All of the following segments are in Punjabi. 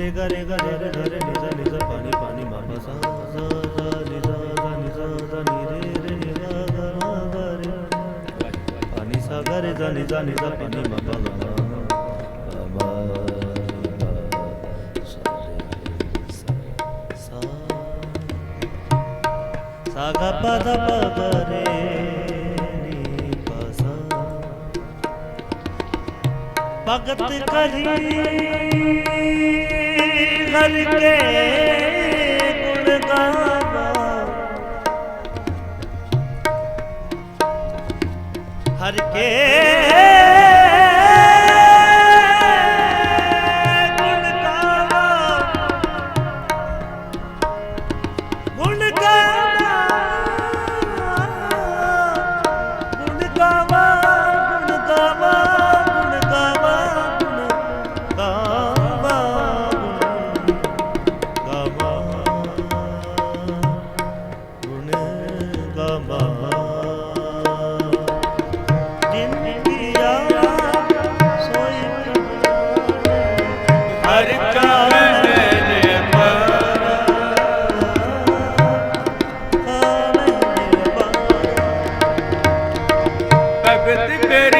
ਰੇ ਗਾ ਰੇ ਗਾ ਰੇ ਰੇ ਗਾ ਰੇ ਨੀ ਸਾ ਨੀ ਸਾ ਪਾਣੀ ਪਾਣੀ ਮਾਪਾ ਸਾ ਸਾ ਸਾ ਨੀ ਸਾ ਸਾ ਨੀ ਸਾ ਸਾ ਨੀ ਰੇ ਰੇ ਨੀ ਗਾ ਗਾ ਮਾ ਗਾ ਰੇ ਪਾਣੀ ਸਾ ਗਾ ਰੇ ਜਾ ਨੀ ਜਾ ਨੀ ਸਾ ਪਾਣੀ ਮਾਪਾ ਗਾ ਸਾ ਗਾ ਪਾ ਦਾ ਪਾ ਗਾ ਰੇ ਭਗਤ ਕਰੀ ਹਰ ਕੇ ਗੁਣ ਹਰ ਕੇ जगत करी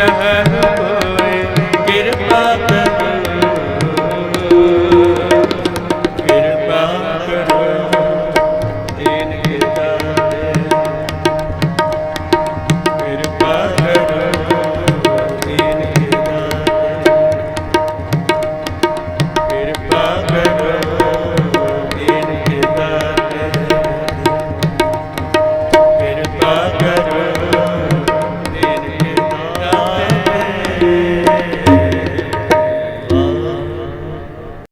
yeah.